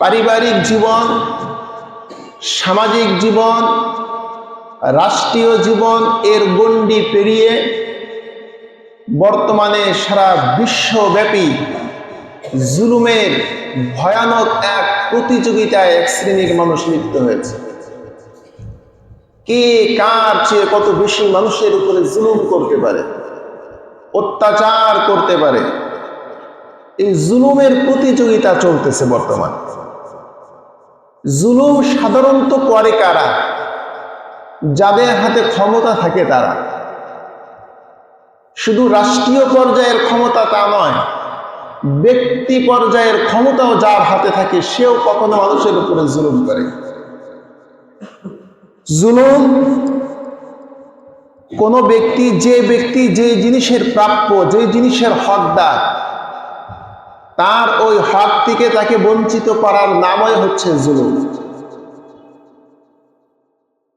পারিবারিক জীবন, সামাজিক জীবন, রাষ্ট্রীয় জীবন এর গণ্ডি পেরিয়ে বর্তমানে সারা বিশ্বব্যাপী জুলুমের ভয়ানক এক প্রতিযোগিতায় এক শ্রেণির মানুষ লিপ্ত হয়েছে। কে কার চেয়ে কত বেশি মানুষের উপরে জুলুম করতে পারে, অত্যাচার করতে পারে, এই জুলুমের প্রতিযোগিতা চলতেছে বর্তমান। জুলুম সাধারণত করে কারা? যাদের হাতে ক্ষমতা থাকে তারা। শুধু রাষ্ট্রীয় পর্যায়ের ক্ষমতা তা নয়, ব্যক্তি পর্যায়ের ক্ষমতাও যার হাতে থাকে, সেও কখনো মানুষের উপরে জুলুম করে। জুলুম কোন ব্যক্তি, যে ব্যক্তি যে জিনিসের প্রাপ্য, যে জিনিসের হকদার তার ওই হক থেকে তাকে বঞ্চিত করার নামই হচ্ছে জুলুম।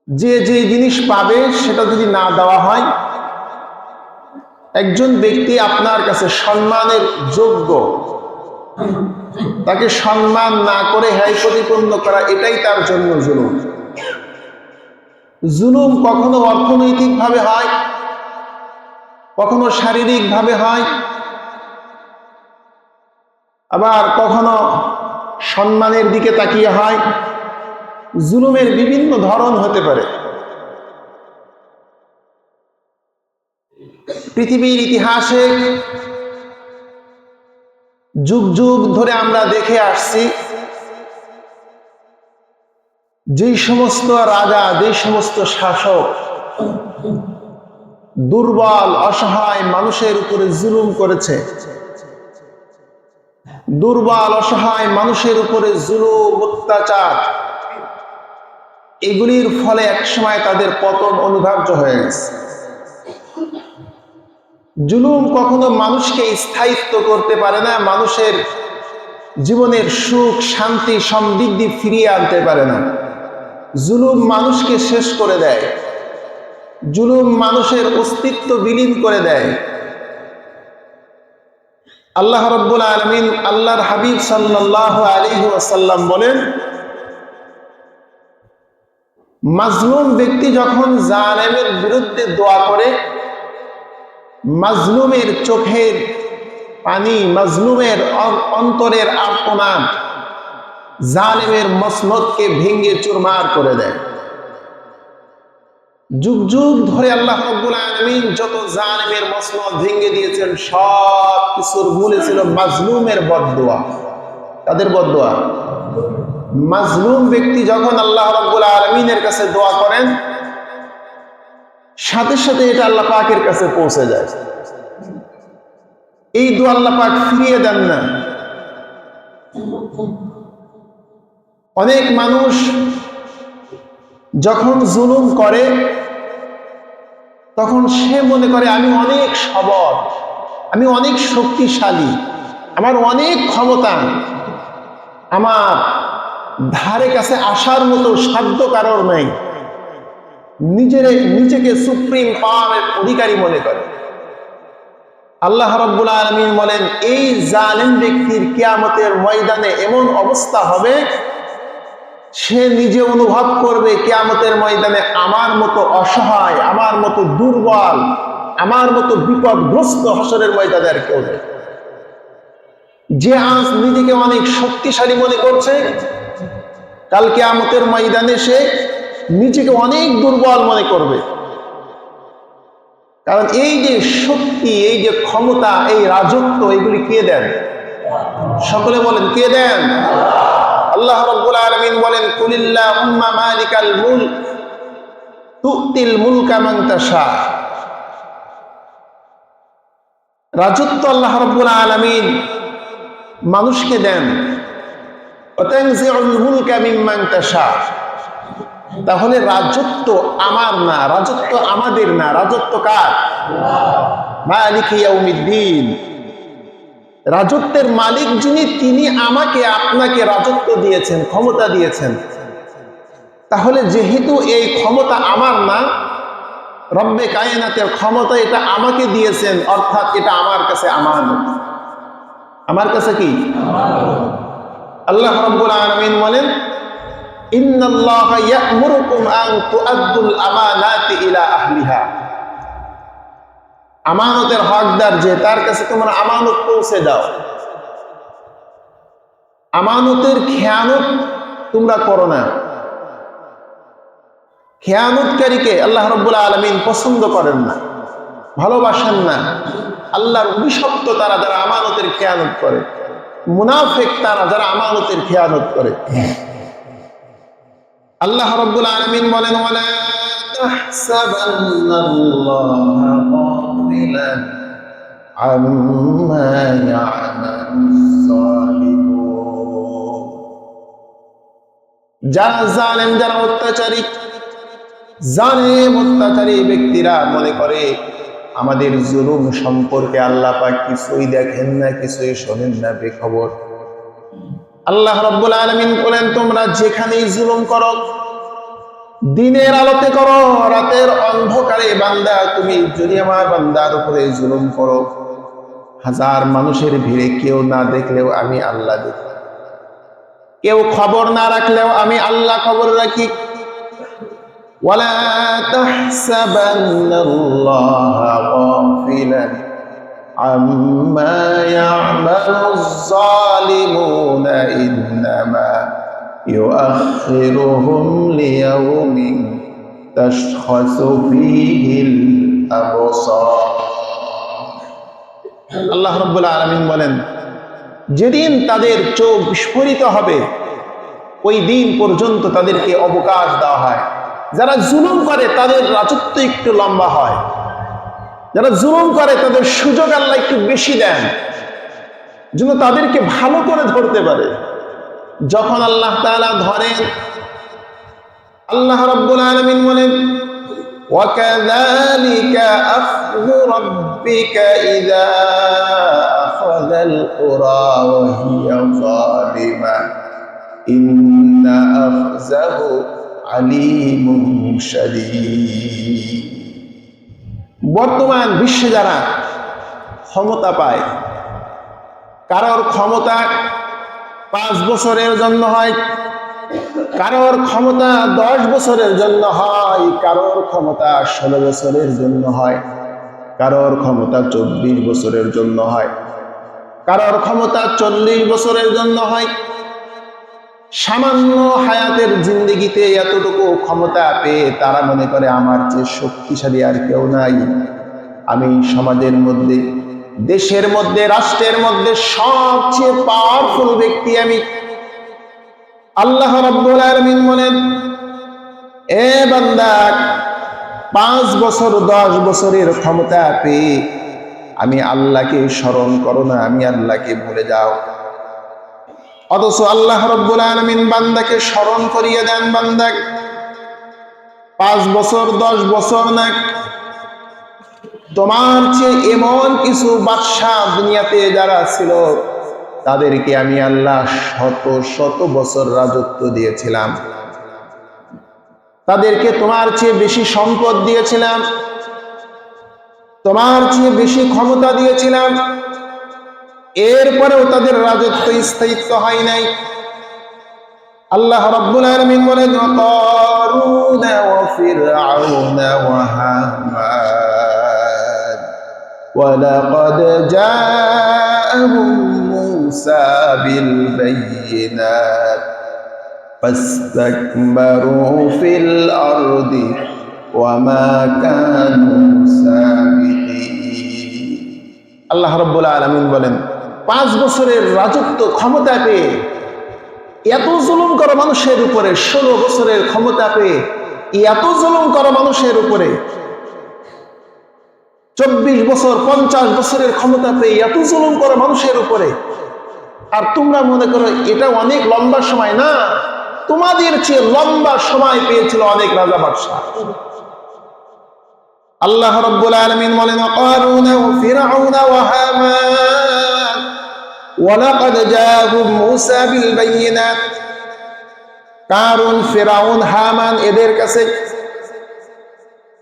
যে যে জিনিস পাবে সেটা যদি না দেওয়া হয়, একজন ব্যক্তি আপনার কাছে সম্মানের যোগ্য, তাকে সম্মান না করে হ্যায় প্রতিপন্ন করা, এটাই তার জন্য জুলুম। জুলুম কখনো অর্থনৈতিকভাবে হয়, কখনো শারীরিকভাবে হয় আবার কখনো সম্মানের দিকে তাকিয়ে হয়। জুলুমের বিভিন্ন ধরন হতে পারে। পৃথিবীর ইতিহাসে যুগ যুগ ধরে আমরা দেখে আসছি, যেই সমস্ত রাজা, যেই সমস্ত শাসক দুর্বল, অসহায় মানুষের উপরে জুলুম করেছে। দুর্বল, অসহায় মানুষের উপরে জুলুম, অত্যাচার, এগুলির ফলে একসময় তাদের পতন অনিবার্য হয়ে গেছে। জুলুম কখনো মানুষকে স্থায়িত্ব করতে পারে না, মানুষের জীবনের সুখ, শান্তি, সমৃদ্ধি ফিরিয়ে আনতে পারে না। জুলুম মানুষকে শেষ করে দেয়। জুলুম মানুষের অস্তিত্ব বিলীন করে দেয়। আল্লাহ রব্বুল আলমিন আল্লাহর হাবিব সাল্লাহ আলী আসাল্লাম বলেন, মাজলুম ব্যক্তি যখন জালেমের বিরুদ্ধে দোয়া করে, মাজলুমের চোখের পানি, মাজলুমের অন্তরের আর্তনাদ জালেমের মসনদকে ভেঙ্গে চুরমার করে দেয়। যুগ যুগ ধরে আল্লাহ রব্বুল আলমিন যত জালেমের মসনদ ভেঙে দিয়েছেন, সব কিছুর মূলে ছিল মাজলুমের বদোয়া তাদের বদোয়া মাজলুম ব্যক্তি যখন আল্লাহ রব্বুল আলমিনের কাছে দোয়া করেন, সাথে সাথে এটা আল্লাহ পাকের কাছে পৌঁছে যায়। এই দোয়া আল্লাহ পাক ফিরিয়ে দেন না। অনেক মানুষ যখন জুলুম করে, তখন সে মনে করে, আমি অনেক সবল, আমি অনেক শক্তিশালী, আমার অনেক ক্ষমতা, আমার ধারে কাছে আসার মতো সাধ্য কারোর নেই। নিজের, নিজেকে সুপ্রিম পাওয়ারের অধিকারী মনে করে। আল্লাহ রব্বুল আলমিন বলেন, এই জালেম ব্যক্তির কেয়ামতের ময়দানে এমন অবস্থা হবে সে নিজে অনুভব করবে কেয়ামতের ময়দানে আমার মতো অসহায়, আমার মতো দুর্বল, আমার মতো বিপদগ্রস্ত হসরের ময়দানে আর কেউ নেই। যে আজ নিজেকে অনেক শক্তিশালী মনে করছে, কাল কেয়ামতের ময়দানে সে নিজেকে অনেক দুর্বল মনে করবে। কারণ এই যে শক্তি, এই যে ক্ষমতা, এই রাজত্ব, এগুলি কে দেন? সকলে বলেন, কে দেন? আল্লাহ রব্বুল আলমিন বলেন কুলিল্লা উম্মা মালিকাল মুল তুতিল মুলকা মান তাশা। রাজত্ব আল্লাহ রব্বুল আলমিন মানুষকে দেন। তাহলে রাজত্ব আমার না, রাজত্ব আমাদের না, রাজত্ব কার? মালিক ইয়াউমিদ্দিন। রাজত্বের মালিক যিনি, তিনি আমাকে, আপনাকে রাজত্ব দিয়েছেন, ক্ষমতা দিয়েছেন। তাহলে যেহেতু এই ক্ষমতা আমার না, রব্বে কায়নাতের ক্ষমতা এটা আমাকে দিয়েছেন, অর্থাৎ এটা আমার কাছে আমার আমার কাছে কি? আল্লাহ রাব্বুল আলামিন বলেন, ইন্নাল্লাহা ইয়া'মুরুকুম আন তুআদ্দুল আমানাতি ইলা আহলিহা। আমানতের হকদার যে, তার কাছে তোমরা আমানত পৌঁছে দাও। আমানতের খেয়ানত তোমরা করো না। খেয়ানতকারীকে আল্লাহ রব্বুল আলমিন পছন্দ করেন না, ভালোবাসেন না। আল্লাহর অভিশপ্ত তারা যারা আমানতের খেয়ানত করে, মুনাফেক তারা যারা আমানতের খেয়ানত করে। আল্লাহ রব্বুল আলমিন বলেন ব্যক্তিরা মনে করে, আমাদের জুলুম সম্পর্কে আল্লাহ পাক কিছুই দেখেন না, কিছুই শোনেন না বেখবর। আল্লাহ রব্বুল আলমিন বলেন, তোমরা যেখানেই জুলুম করো দিনের আলোতে করো রাতের অন্ধকারে বান্দা তুমি যদি আমার বান্দার উপরে জুলুম করো হাজার মানুষের ভিড়ে কেউ না দেখলেও আমি আল্লাহ দেখি কেউ খবর না রাখলেও আমি আল্লাহ খবর রাখি ولا تحسبن الله غافلا عما يعمل الظالمون إنما يؤخرهم ليوم تشخص فيه الأبصار আল্লাহ রব্বুল আলমিন বলেন যেদিন তাদের চোখ বিস্ফোরিত হবে ওই দিন পর্যন্ত তাদেরকে অবকাশ দেওয়া হয় যারা জুলুম করে তাদের রাজত্ব একটু লম্বা হয় যারা জুলুম করে তাদের সুযোগ আল্লাহ একটু বেশি দেন যেন তাদেরকে ভালো করে ধরতে পারে যখন আল্লাহ তাআলা ধরেন আল্লাহ রাব্বুল আলামিন বলেন وكذلك أخذ ربك إذا أخذ القرى وهي ظالمة إن أخذه عليم شديد বর্তমান বিশ্বে যারা ক্ষমতা পায় কারোর ক্ষমতা পাঁচ বছরের জন্য হয়। কারোর ক্ষমতা দশ বছরের জন্য হয়, কারোর ক্ষমতা ষোলো বছরের জন্য হয়, কারোর ক্ষমতা চব্বিশ বছরের জন্য হয়, কারোর ক্ষমতা চল্লিশ বছরের জন্য হয়। সামান্য হায়াতের জিন্দিগিতে এতটুকু ক্ষমতা পেয়ে তারা মনে করে, আমার চেয়ে শক্তিশালী আর কেউ নাই। আমি সমাজের মধ্যে দেশের মধ্যে, রাষ্ট্রের মধ্যে সবচেয়ে পাওয়ারফুল ব্যক্তি আমি। আল্লাহ রাব্বুল আলামিন বলেন, এ বান্দা, পাঁচ বছর, দশ বছরের ক্ষমতা পেয়ে আমি আল্লাহকে স্মরণ করো না, আমি আল্লাহকে ভুলে যাও। অথচ আল্লাহ রব্বুল আলমিন বান্দাকে স্মরণ করিয়ে দেন বান্দাক পাঁচ বছর, দশ বছর না তোমার চেয়ে এমন কিছু বাদশাহ দুনিয়াতে যারা ছিল, তাদেরকে আমি আল্লাহ শত শত বছর রাজত্ব দিয়েছিলাম। তাদেরকে তোমার চেয়ে বেশি সম্পদ দিয়েছিলাম, তোমার চেয়ে বেশি ক্ষমতা দিয়েছিলাম। এরপরেও তাদের রাজত্ব স্থায়িত্ব হয় নাই। আল্লাহ রাব্বুল আলামিন বলেন কারুন ওয়া ফিরআউন ওয়া হামান ولقد جاءهم موسى بالبينات فاستكبروا في الأرض وما كانوا سابقين আল্লাহ রব্বুল আলমিন বলেন পাঁচ বছরের রাজত্ব ক্ষমতা পেয়ে এত জুলুম করা মানুষের উপরে ষোলো বছরের ক্ষমতা পেয়ে এত জুলুম করা মানুষের উপরে চব্বিশ বছর, পঞ্চাশ বছরের ক্ষমতা পেয়ে এত জুলুম করা মানুষের উপরে। আর তোমরা মনে করো, এটা অনেক লম্বা সময় না? তোমাদের চেয়ে লম্বা সময় পেয়েছিল অনেক রাজা বাদশাহ। আল্লাহ রব্বুল আলামিন বলেন জাআহুম মূসা বিল বাইয়িনাত কারুন ফিরআউন, হামান এদের কাছে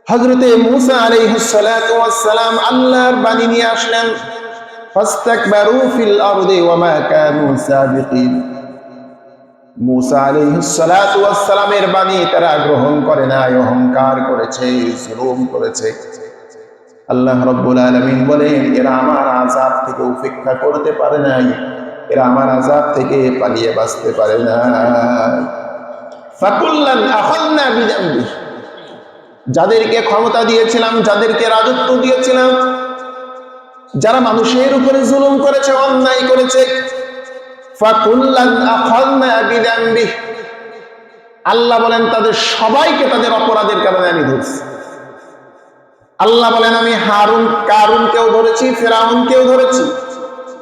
হযরতে মূসা আলাইহিস সালাতু ওয়াস সালাম আল্লাহর বাণী নিয়ে আসলেন মুসা আলাইহিসসালামের বাণী তারা গ্রহণ করে নাই, অহংকার করেছে, জুলুম করেছে। আল্লাহ রব্বুল আলমিন বলেন, এরা আমার আজাব থেকে উপেক্ষা করতে পারে নাই, এরা আমার আজাব থেকে পালিয়ে বাঁচতে পারে না ফাকুল্লান আখালনা বিজাম্বি যাদেরকে ক্ষমতা দিয়েছিলাম, যাদেরকে রাজত্ব দিয়েছিলাম, যারা মানুষের উপরে জুলুম করেছে, অন্যায় করেছে আল্লাহ বলেন, তাদের সবাইকে তাদের অপরাধের কারণে আমি ধরছি। আল্লাহ বলেন, আমি হারুন, কারুনকেও ধরেছি, ফেরাউনকেও ধরেছি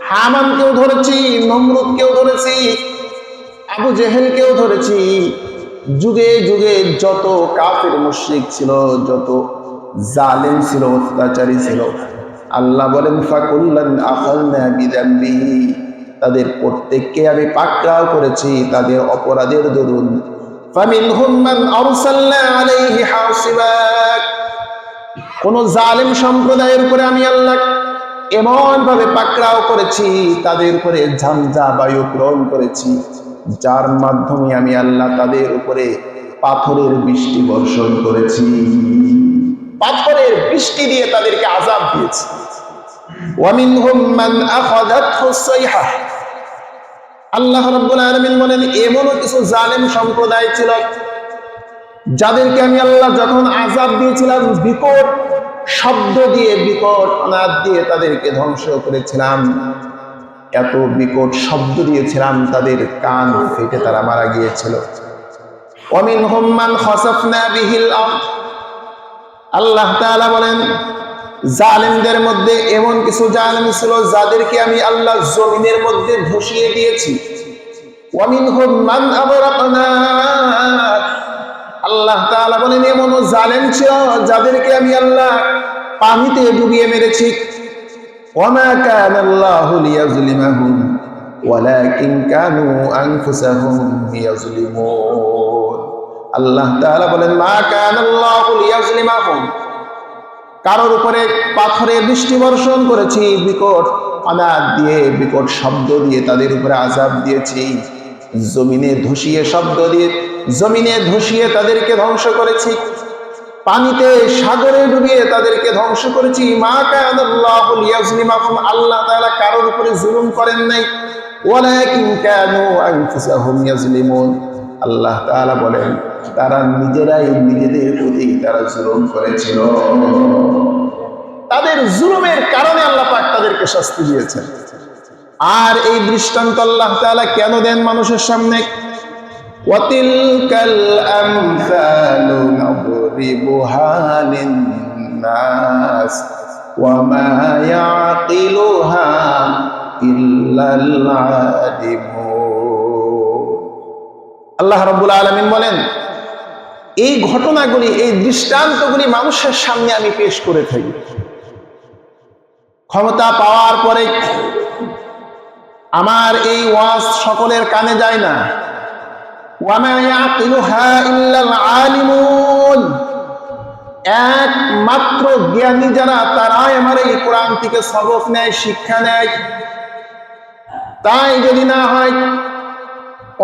হামানকেও ধরেছি, নমরুদকেও ধরেছি, আবু জেহেলকেও ধরেছি। যুগে যুগে যত কাফের মুশরিক ছিল, যত জালেম ছিল, অত্যাচারী ছিল, আল্লাহ বলেন, ফাকুল্লান তাদের প্রত্যেককে আমি পাকড়াও করেছি, তাদের অপরাধের দরুন। কোন জালেম সম্প্রদায়ের উপরে আমি আল্লাহ এমন ভাবে পাকড়াও করেছি, তাদের উপরে ঝঞ্ঝা বায়ু প্রেরণ করেছি। যার মাধ্যমে আমি আল্লাহ তাদের উপরে পাথরের বৃষ্টি বর্ষণ করেছি। পাথরের বৃষ্টি দিয়ে তাদেরকে আজাব দিয়েছি। আল্লাহ কিছু জালেম সম্প্রদায় ছিল যাদেরকে আমি আল্লাহ দিয়েছিলাম, বিকট শব্দ দিয়ে দিয়ে তাদেরকে ধ্বংস করেছিলাম। এত বিকট শব্দ দিয়েছিলাম, তাদের কান ফেটে তারা মারা গিয়েছিল। অমিন আল্লাহ বলেন, জালেমদের মধ্যে এমন কিছু জালেম ছিল যাদেরকে আমি আল্লাহ জমিনের মধ্যে ধসিয়ে দিয়েছি। ওয়ামিন হোম্মান আল্লাহ বলেন এমন জালেম ছিল যাদেরকে আমি আল্লাহ পানিতে ডুবিয়ে মেরেছি। আল্লাহু কারোর উপরে পাথরে বৃষ্টি বর্ষণ করেছি, বিকট অনাদ দিয়ে, বিকট শব্দ দিয়ে তাদের উপরে আজাব দিয়েছি। জমিনে ধসিয়ে শব্দ দিয়ে, জমিনে ধসিয়ে তাদেরকে ধ্বংস করেছি। পানিতে সাগরে ডুবিয়ে তাদেরকে ধ্বংস করেছি। মা কায়াদুল্লাহুল আল্লাহ তাআলা কারোর উপরে জুলুম করেন নাই। ওয়ালাকিন কানু আনফুসাহুম আল্লাহ তাআলা বলেন, তারা নিজেরাই নিজেদের প্রতি তারা জুলুম করেছিল। তাদের জুলুমের কারণে আল্লাহ পাক তাদেরকে শাস্তি দিয়েছেন। আর এই দৃষ্টান্ত আল্লাহ তাআলা কেন দেন মানুষের সামনে? ওয়াতিলকাল আম نضربها للناس وما يعقلها إلا العالمون আল্লাহ রব্বুল আলমিন বলেন এই ঘটনাগুলি এই দৃষ্টান্তগুলি মানুষের সামনে আমি পেশ করে থাকি ক্ষমতা পাওয়ার পরে আমার এই ওয়াজ সকলের কানে যায় না একমাত্র জ্ঞানী যারা, তারাই আমার এই কোরআন থেকে সবক নেয়, শিক্ষা নেয়। তাই যদি না হয়,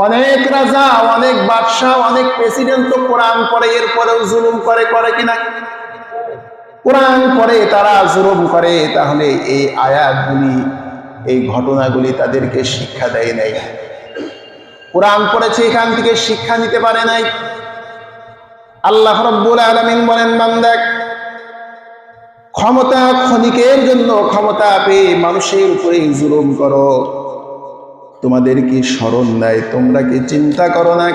অনেক রাজা, অনেক বাদশাহ, অনেক প্রেসিডেন্ট তো কোরআন পড়ে, এরপরেও জুলুম করে করে কিনা? কোরআন পড়ে, তারা জুলুম করে, তাহলে এই আয়াতগুলি, এই ঘটনাগুলি তাদেরকে শিক্ষা দেয় নাই। কোরআন পড়েছে, এখান থেকে শিক্ষা নিতে পারে নাই। আল্লাহ রব্বুল আলমিন বলেন বান্দাক ক্ষমতা ক্ষণিকের জন্য ক্ষমতা পেয়ে মানুষের উপরে জুলুম করো। তোমাদের কি স্মরণ দেয় তোমরা কি চিন্তা করো না?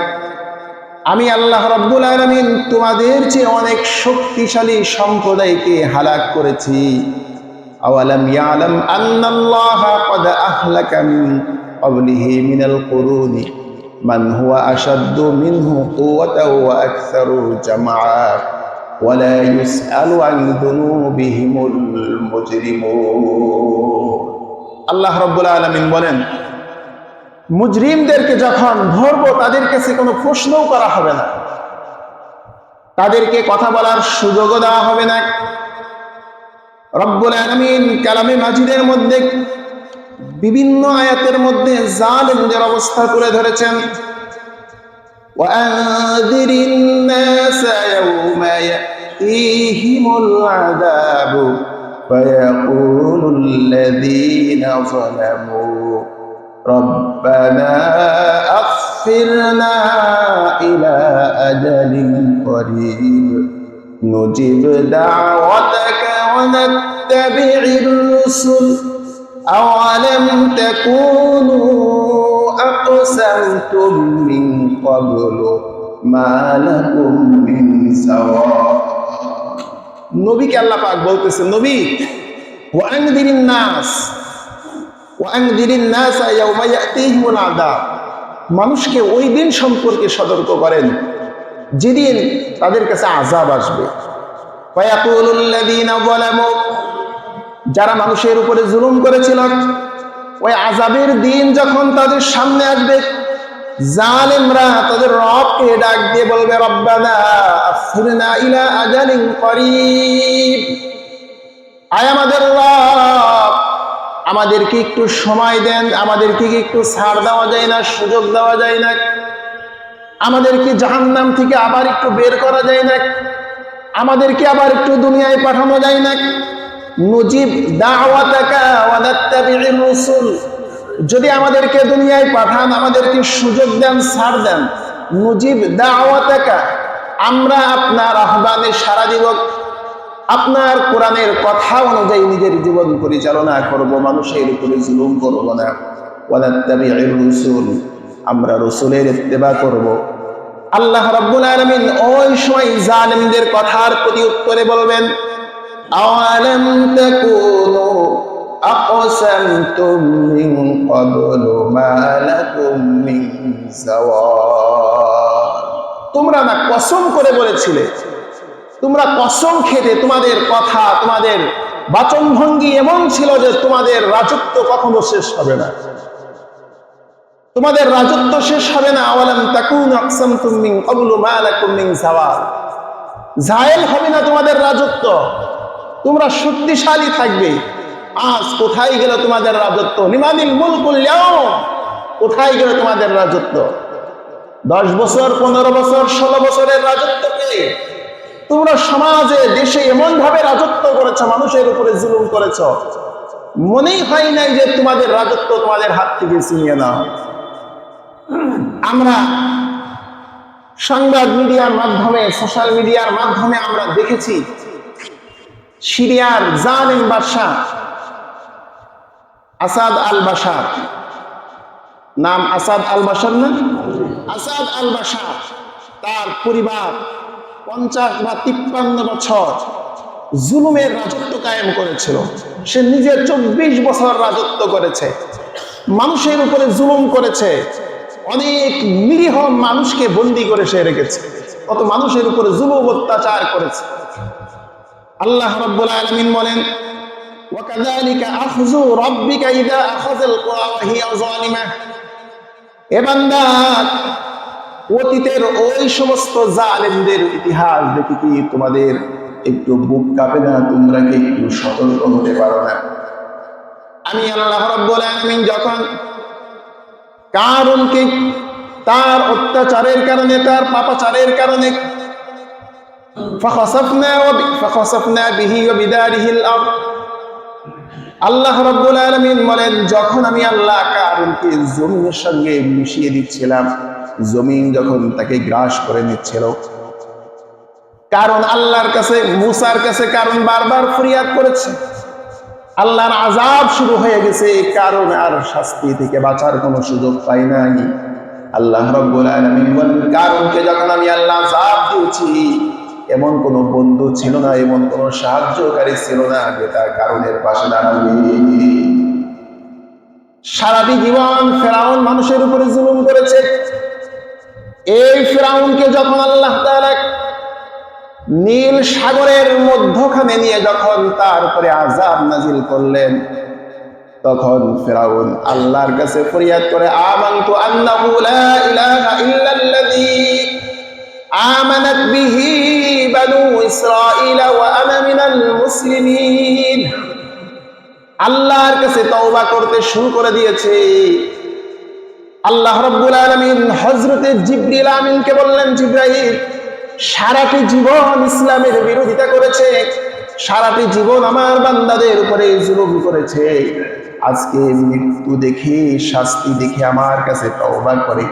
আমি আল্লাহ রব্বুল আলমিন তোমাদের চেয়ে অনেক শক্তিশালী সম্প্রদায়কে হালাক করেছি। আওয়ালাম মিন মিনাল ولا يسأل عن ذنوبهم المجرمون আল্লাহ রব্বুল আলমিন বলেন মুজরিমদেরকে যখন ধরবো তাদের কাছে কোনো প্রশ্নও করা হবে না তাদেরকে কথা বলার সুযোগও দেওয়া হবে না রব্বুল আলমিন কালামে মাজিদের মধ্যে বিভিন্ন আয়াতের মধ্যে জালেমদের অবস্থা তুলে ধরেছেন وأنذر الناس يوم يأتيهم العذاب فيقول الذين ظلموا ربنا أغفرنا إلى أجل قريب نجب دعوتك ونتبع الرسل أولم تكونوا أقسمتم من قبل ما لكم من سواء নবীকে আল্লাহ পাক বলতেছে নবী ওয়ানদিরিন নাস ওয়ানদিরিন নাস ইয়াউমা ইয়াতিহিমুল আযাব মানুষকে ওই দিন সম্পর্কে সতর্ক করেন যেদিন তাদের কাছে আযাব আসবে ফায়াকুলুল্লাযীনা যালামু যারা মানুষের উপরে জুলুম করেছিল ওই আজাবের দিন যখন তাদের সামনে আসবে জালেমরা তাদের রবকে ডাক দিয়ে বলবে, রব্বানা আফরিনা ইলা আজালিন করিব। আয় আমাদের রব, আমাদেরকে একটু সময় দেন, আমাদেরকে কি একটু ছাড় দেওয়া যায় না, সুযোগ দেওয়া যায় না। আমাদেরকে জাহান্নাম থেকে আবার একটু বের করা যায় না। আমাদেরকে আবার একটু দুনিয়ায় পাঠানো যায় না। নজিব দাওয়াতাকা ওয়া নাত্তাবি'ir রুসুল। যদি আমাদেরকে দুনিয়ায় পাঠান, আমাদেরকে সুযোগ দেন, ছাড় দেন নজিব দাওয়াতাকা, আমরা আপনার আহ্বানে সারা দিব। আপনার কোরআনের কথা অনুযায়ী নিজের জীবন পরিচালনা করব, মানুষের উপরে জুলুম করব না। ওয়ানাত্তাবি'ir রুসুল, আমরা রসুলের ইত্তেবা করব। আল্লাহ রাব্বুল আলামিন ওই সময় জালিমদের কথার প্রতি উত্তরে বলবেন, আওয়ালাম তাকুনু أقسمتم من قبل ما لكم من زوال তোমরা না কসম করে বলেছিলে তোমরা কসম খেতে তোমাদের কথা তোমাদের বাচনভঙ্গি এমন ছিল যে তোমাদের রাজত্ব কখনো শেষ হবে না তোমাদের রাজত্ব শেষ হবে না আওয়ালাম তাকুন আকসামতুম মিন ক্বাবলু মা লাকুম মিন জাওয়াল জায়েল হবে না তোমাদের রাজত্ব তোমরা শক্তিশালী থাকবে আজ কোথায় গেল তোমাদের রাজত্ব? নিমানিল মুলকুল ইয়াউম। কোথায় গেল তোমাদের রাজত্ব? দশ বছর, পনেরো বছর, ষোলো বছরের রাজত্ব পেয়ে তোমরা সমাজে, দেশে এমন ভাবে রাজত্ব করেছ, মানুষের উপরে জুলুম করেছ। মনেই হয় নাই যে তোমাদের রাজত্ব তোমাদের হাত থেকে ছিনিয়ে নাও আমরা সংবাদ মিডিয়ার মাধ্যমে, সোশ্যাল মিডিয়ার মাধ্যমে আমরা দেখেছি, সিরিয়ার জালিম বাদশাহ আসাদ আল বাসার নাম আসাদ আল বাসার না? আসাদ আল বাসার তার পরিবার পঞ্চাশ বা তিপ্পান্ন বছর জুলুমের রাজত্ব কায়েম করেছিল। সে নিজে চব্বিশ বছর রাজত্ব করেছে। মানুষের উপরে জুলুম করেছে। অনেক নিরীহ মানুষকে বন্দি করে সে রেখেছে। কত মানুষের উপরে জুলুম অত্যাচার করেছে। আল্লাহ রাব্বুল আলামিন বলেন وكذلك أخذ ربك إذا أخذ القرى وهي ظالمة এ বান্দা অতীতের ওই সমস্ত জালেমদের ইতিহাস দেখি কি তোমাদের একটু বুক কাঁপে না তোমরা কি একটু সতর্ক হতে পারো না আমি আল্লাহ রাব্বুল আলামিন যখন কারণকে তার অত্যাচারের কারণে তার পাপাচারের কারণে فخسفنا وب... فخسفنا به وبداره الأرض আল্লাহ রাব্বুল আলামিন বলেন, যখন আমি আল্লাহ কারণকে জমিনের সঙ্গে মিশিয়ে দিচ্ছিলাম, জমিন যখন তাকে গ্রাস করে নিচ্ছিল, কারণ আল্লাহর কাছে, মুসার কাছে কারণ বারবার ফরিয়াদ করেছে। আল্লাহর আজাব শুরু হয়ে গেছে, কারণ আর শাস্তি থেকে বাঁচার কোনো সুযোগ পাই নাই। আল্লাহ রব্বুল আলামিন বলেন, কারণকে যখন আমি আল্লাহ আজাব দিয়েছি এমন কোন বন্ধু ছিল না, এমন কোন সাহায্যকারী ছিল না যে তার কারণের পাশে দাঁড়াবে। সারাটি জীবন ফেরাউন মানুষের উপরে জুলুম করেছে। এই ফেরাউনকে যখন আল্লাহ নীল সাগরের মধ্যখানে নিয়ে যখন তার উপরে আজাব নাজিল করলেন, তখন ফেরাউন আল্লাহর কাছে ফরিয়াদ করে, আমানতু আন্নাহু লা ইলাহা ইল্লাল্লাযী আমানাত বিহি ইসরাঈল ওয়া আনা মিনাল মুসলিমিন। আল্লাহর কাছে তওবা করতে শুরু করে দিয়েছে। আল্লাহ রব্বুল আলমিন হজরতে জিব্রিল আমিনকে বললেন জিব্রাহিম সারাটি জীবন ইসলামের বিরোধিতা করেছে। সারাটি জীবন আমার বান্দাদের উপরে জুলুম করেছে। আজকে মৃত্যু দেখে, শাস্তি দেখে আমার কাছে তওবা করে।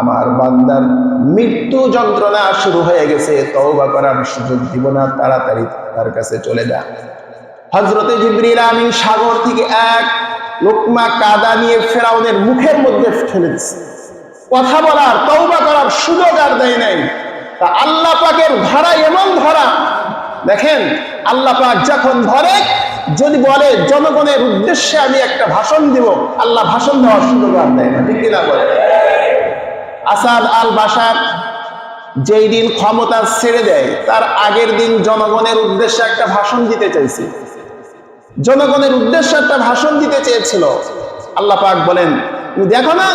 আমার বান্দার মৃত্যু যন্ত্রণা শুরু হয়ে গেছে, তওবা করার সুযোগ দিব না, তাড়াতাড়ি তার কাছে চলে যা। হজরতে জিবরিল আমিন সাগর থেকে এক লোকমা কাদা নিয়ে ফেরাউনের মুখের মধ্যে ফেলে দিচ্ছে কথা বলার, তওবা করার সুযোগ আর দেয় নাই। তা আল্লাহ পাকের ধরা এমন ধরা, দেখেন, আল্লাহ পাক যখন ধরে, যদি বলে, জনগণের উদ্দেশ্যে আমি একটা ভাষণ দিব, আল্লাহ ভাষণ দেওয়ার সুযোগ আর দেয় না, ঠিক কিনা বলে? আসাদ আল বাসার যেই দিন ক্ষমতা ছেড়ে দেয়, তার আগের দিন জনগণের উদ্দেশ্যে একটা ভাষণ দিতে চাইছে। জনগণের উদ্দেশ্যে একটা ভাষণ দিতে চেয়েছিল। আল্লাহ পাক বলেন, তুমি দেখো না,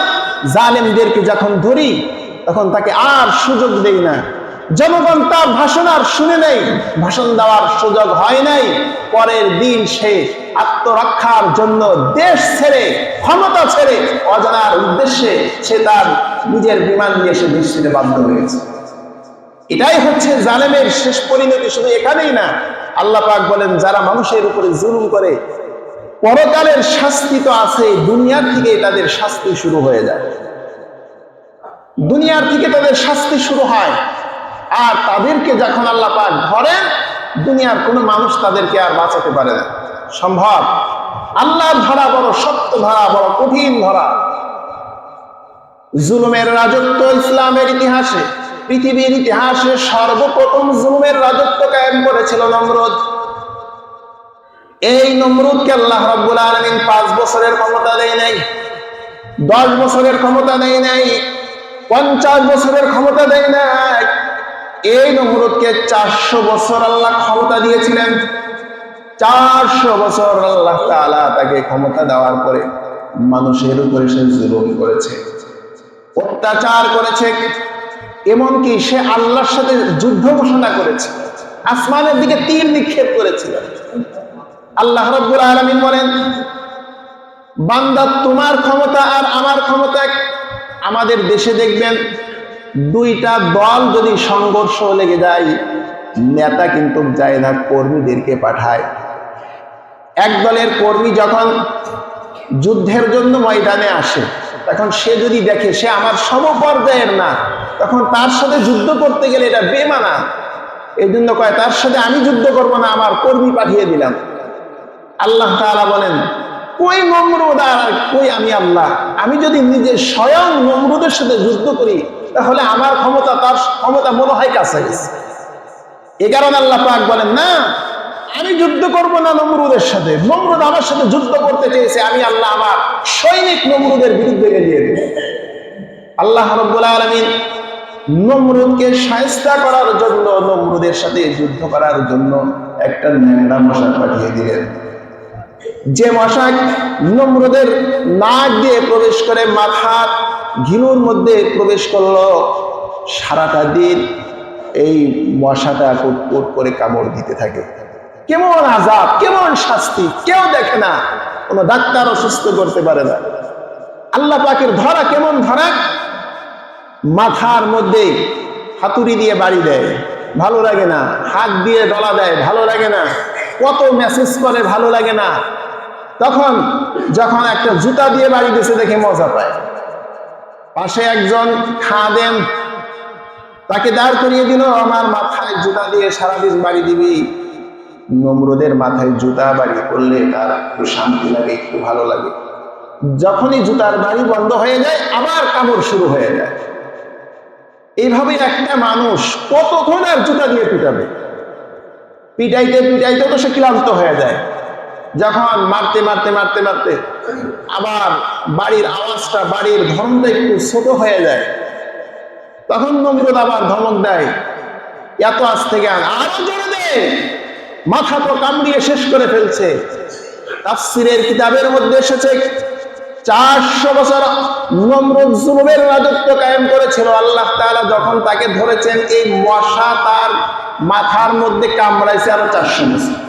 জালেমদেরকে যখন ধরি, তখন তাকে আর সুযোগ দেই না। জনগণ তার ভাষণ আর শুনে নেই, ভাষণ দেওয়ার সুযোগ হয় নাই। পরের দিন সে আত্মরক্ষার জন্য দেশ ছেড়ে, ক্ষমতা ছেড়ে, অজানার উদ্দেশ্যে সে তার নিজের বিমান নিয়ে সে দেশ ছেড়ে বাধ্য হয়েছে। এটাই হচ্ছে জালেমের শেষ পরিণতি, শুধু এখানেই না। আল্লাহ পাক বলেন, যারা মানুষের উপরে জুলুম করে, পরকালের শাস্তি তো আছে, দুনিয়ার থেকে তাদের শাস্তি শুরু হয়ে যায়। দুনিয়ার থেকে তাদের শাস্তি শুরু হয়। আর তাদেরকে যখন আল্লাহ পাক ধরেন, দুনিয়ার কোনো মানুষ তাদেরকে আর বাঁচাতে পারে না। সম্ভব? আল্লাহর ধরা বড়, সত্য ধরা বড়, কঠিন ধরা। জুলুমের রাজত্ব ইসলামের ইতিহাসে, পৃথিবীর ইতিহাসে সর্বপ্রথম জুলুমের রাজত্ব কায়েম করেছিল নমরুদ। এই নমরুদকে আল্লাহ রব্বুল আলমিন পাঁচ বছরের ক্ষমতা দেয় নাই, দশ বছরের ক্ষমতা দেয় নাই, পঞ্চাশ বছরের ক্ষমতা দেয় নাই। এই নমরুদকে চারশো বছর আল্লাহ ক্ষমতা দিয়েছিলেন। চারশো বছর আল্লাহ তাআলা তাকে ক্ষমতা দেওয়ার পরে মানুষের উপরে সে জুলুম করেছে, অত্যাচার করেছে, এমনকি সে আল্লাহর সাথে যুদ্ধ ঘোষণা করেছে, আসমানের দিকে তীর নিক্ষেপ করেছিল। আল্লাহ রব্বুল আলমিন বলেন, বান্দা, তোমার ক্ষমতা আর আমার ক্ষমতা আমাদের দেশে দেখবেন দুইটা দল যদি সংঘর্ষ লেগে যায়, নেতা কিন্তু যায় না কর্মীদেরকে পাঠায়। এক দলের কর্মী যখন যুদ্ধের জন্য ময়দানে আসে, তখন সে যদি দেখে সে আমার সমপর্যায়ের না, তখন তার সাথে যুদ্ধ করতে গেলে এটা বেমানা। এই জন্য কয়, তার সাথে আমি যুদ্ধ করব না, আমার কর্মী পাঠিয়ে দিলাম। আল্লাহ তাআলা বলেন, কই নমরুদ আর কই আমি আল্লাহ? আমি যদি নিজে স্বয়ং নমরুদের সাথে যুদ্ধ করি তাহলে আমার ক্ষমতা, তার ক্ষমতা মনে হয় কাছে গেছে। এ কারণে আল্লাহ পাক বলেন, না, আমি যুদ্ধ করব না নমরুদের সাথে। নমরুদ আমার সাথে যুদ্ধ করতে চেয়েছে, আমি আল্লাহ আমার সৈনিক নমরুদের বিরুদ্ধে গেলিয়ে দেব আল্লাহ রব্বুল আলমিন নমরুদকে সায়স্তা করার জন্য, নমরুদের সাথে যুদ্ধ করার জন্য একটা ন্যাংরা মশা পাঠিয়ে দিলেন। যে মশা নমরুদের নাক দিয়ে প্রবেশ করে মাথার ঘিলুর মধ্যে প্রবেশ করল। সারাটা দিন এই মশাটা কুটকুট করে কামড় দিতে থাকে। কেমন আজাব কেমন শাস্তি, কেউ দেখে না। কোনো ডাক্তারও সুস্থ করতে পারে না। আল্লাহ পাকের ধরা কেমন ধরা? মাথার মধ্যে হাতুড়ি দিয়ে বাড়ি দেয়। ভালো লাগে না। হাত দিয়ে ডলা দেয়, ভালো লাগে না। কত মেসেজ করে, ভালো লাগে না। তখন যখন একটা জুতা দিয়ে বাড়ি দিয়েছে দেখে মজা পায়। পাশে একজন খাদেম, তাকে দাঁড় করিয়ে দিল, আমার মাথায় জুতা দিয়ে সারাদিন বাড়ি দিবি। নমরুদের মাথায় জুতা বাড়ি করলে তার একটু শান্তি লাগে, একটু ভালো লাগে। যখনই জুতার বাড়ি বন্ধ হয়ে যায়, আবার কামড় শুরু হয়ে যায়। এইভাবে একটা মানুষ কতক্ষণ আর জুতা দিয়ে পিটাবে? পিটাইতে পিটাইতে তো সে ক্লান্ত হয়ে যায়। যখন মারতে মারতে মারতে মারতে আবার বাড়ির আওয়াজটা, বাড়ির ধরনটা একটু ছোট হয়ে যায়। তখন নমরুদ আবার ধমক দেয়, এত আজ থেকে আরও জোরে দে। মাথা তো কামড়িয়ে শেষ করে ফেলছে। তাফসিরের কিতাবের মধ্যে এসেছে, চারশো বছর নমরুদ জুলুমের রাজত্ব কায়েম করেছিল। আল্লাহ তাআলা যখন তাকে ধরেছেন, এই মশা তার মাথার মধ্যে কামড়াইছে আরও চারশো বছর।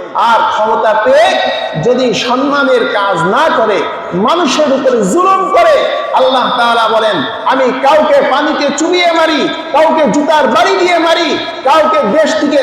আর ক্ষমতা পেয়ে যদি সম্মানের কাজ না করে, মানুষের উপরে জুলুম করে, আল্লাহ তাআলা বলেন, আমি কাউকে পানিতে চুবিয়ে মারি, কাউকে জুতার বাড়ি দিয়ে মারি, কাউকে দেশ থেকে